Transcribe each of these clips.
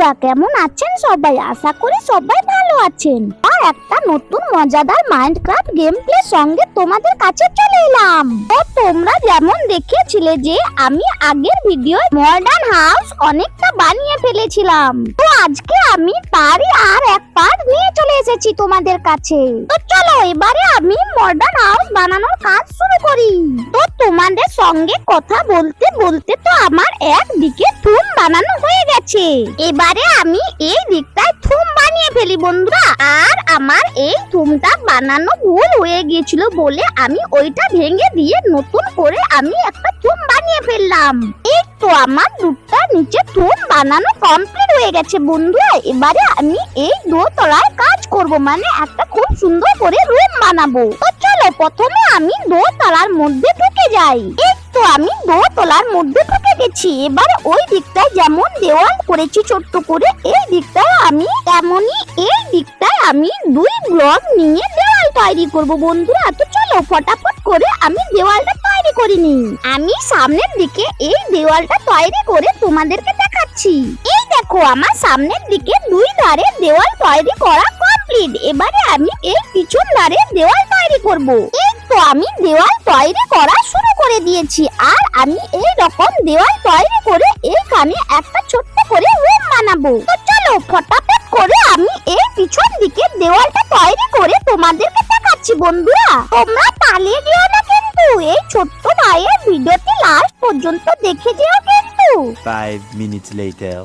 বন্ধুরা, কেমন আছেন সবাই? আশা করি সবাই ভালো আছেন। আর একটা নতুন মজাদার মাইন্ডক্রাফট গেম প্লে সঙ্গে তোমাদের কাছে চলে এলাম। তো তোমরা যেমন দেখিয়েছিলে যে আমি আগের ভিডিও মডার্ন হাউস অনেকটা বানিয়ে ফেলেছিলাম। তো আজকে আমি তারই আর এক পার্ট নিয়ে চলে এসেছি তোমাদের কাছে। তো চলো এবারে আমি মডার্ন হাউস বানানোর কাজ শুরু করি। তো তোমাদের সঙ্গে কথা বলতে বলতে তো আমার একদিকে থুম বানানো হয়ে গেছে। এবারে আমি এই দিকটায় থুম বানিয়ে ফেলি বন্ধুরা। আর আমার এই থুমটা বানানো ভুল হয়ে গিয়েছিল বলে আমি ওইটা ভেঙে দিয়ে নতুন করে আমি একটা থুম বানিয়ে ফেললাম। এই তো আমার দুটা নিচে থুম বানানো কমপ্লিট হয়ে গেছে বন্ধুরা। এবারে আমি এই দোতলায় কাজ করব মানে একটা খুব সুন্দর করে রুম বানাবো। তো চলো প্রথমে আমি দোতলার মধ্যে ঢুকে যাই। এই তো আমি দোতলার মধ্যে ঢুকে গেছি। এবার ওই দিকটায় যেমন দেওয়াল করেছি ছোট্ট করে, এই দিকটায় আমি তেমনই এই দিকটায় আমি দুই ব্লক নিয়ে দেওয়াল তৈরি করব বন্ধুরা। তো চলো ফটাফট করে আমি দেওয়ালটা তৈরি করে নিই আমি সামনের দিকে এই দেওয়ালটা তৈরি করে তোমাদেরকে দেখাচ্ছি। এই দেখো, আমার সামনের দিকে দুই ধারে দেওয়াল তৈরি করা কমপ্লিট এবারে আমি এই পিছন ধারে দেওয়াল তৈরি করব। এই তো আমি দেওয়াল তৈরি করা শুরু করে দিয়েছি। আর আমি এই রকম দেওয়াল তৈরি করে এখানে একটা ছোট্ট করে রুম বানাবো। তো চলো ফটাফট করে আমি এই পিছন দিকে দেওয়ালটা তৈরি করে তোমাদেরকে দেখাচ্ছি বন্ধুরা। তোমরা পালিয়ে যেও না কিন্তু এই ছোট্ট ভাইয়ের ভিডিওটি লাস্ট পর্যন্ত দেখে যেও কিন্তু। Five minutes later.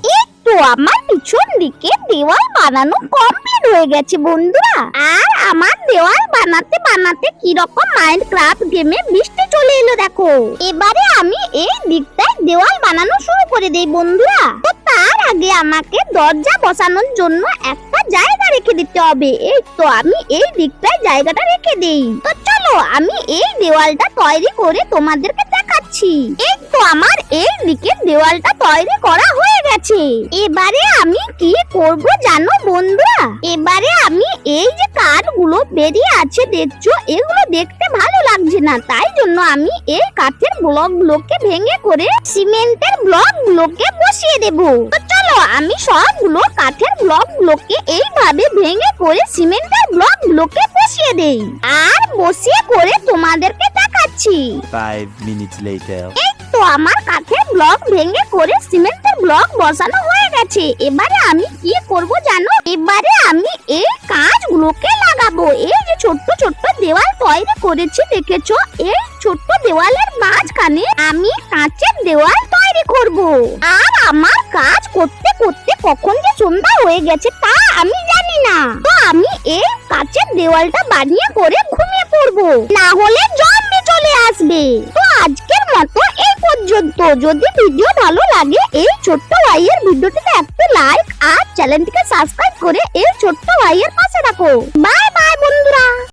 আমার পিছন দিকে দেওয়াল বানানো কমপ্লিট হয়ে গেছে বন্ধুরা। আর আমার দেওয়াল বানাতে বানাতে কি রকম মাইনক্রাফট গেমে বৃষ্টি চলে এলো দেখো। এবারে আমি এই দিকটায় দেওয়াল বানানো শুরু করে দেই বন্ধুরা। তো তার আগে আমাকে দরজা বসানোর জন্য একটা জায়গা রেখে দিতে হবে। এই তো আমি এই দিকটায় জায়গাটা রেখে দেই। তো চলো আমি এই দেওয়ালটা তৈরি করে তোমাদেরকে দেখাচ্ছি। এই তো আমার এই দিকে দেওয়ালটা তৈরি করা হয়ে গেছে। এবারে আমি কি করব জানো বন্ধুরা? এবারে আমি এই যে কাঠগুলো বেরিয়ে আছে, দেখছ? এগুলো দেখতে ভালো লাগছে না। তাই জন্য আমি এই কাঠের ব্লকগুলোকে ভেঙে করে সিমেন্টের ব্লকগুলোকে বসিয়ে দেব। চলো, আমি সবগুলো কাঠের ব্লকগুলোকে এইভাবে ভেঙে করে সিমেন্টের ব্লকগুলোকে বসিয়ে দেই। আর বসিয়ে করে তোমাদেরকে minutes later. তো আমার ব্লক ভেঙে করে সিমেন্টের ব্লক বসানো হয়ে গেছে। এবারে আমি কি করব জানো? এবারে আমি এই কাঁচগুলোকে লাগাবো। এই যে ছোট্ট ছোট্ট দেওয়াল তৈরি করেছি দেখেছ? এই ছোট্ট দেওয়ালের মাঝখানে আমি কাঁচের দেওয়াল তৈরি করব। আর আমার কাজ করতে করতে কখন যে সন্ধ্যা হয়ে গেছে তা আমি জানি না। তো আমি এই কাঁচের দেওয়ালটা বানিয়ে করে ঘুমিয়ে পড়ব। না হলে জম্বি চলে আসবে। তো আজকের মতো এই পর্যন্ত। যদি ভিডিও ভালো লাগে, এই ছোট্ট ভাইয়ের ভিডিওটিতে একটা লাইক আর চ্যানেলটিকে সাবস্ক্রাইব করে এই ছোট্ট ভাইয়ের পাশে রাখো বাই বাই বন্ধুরা।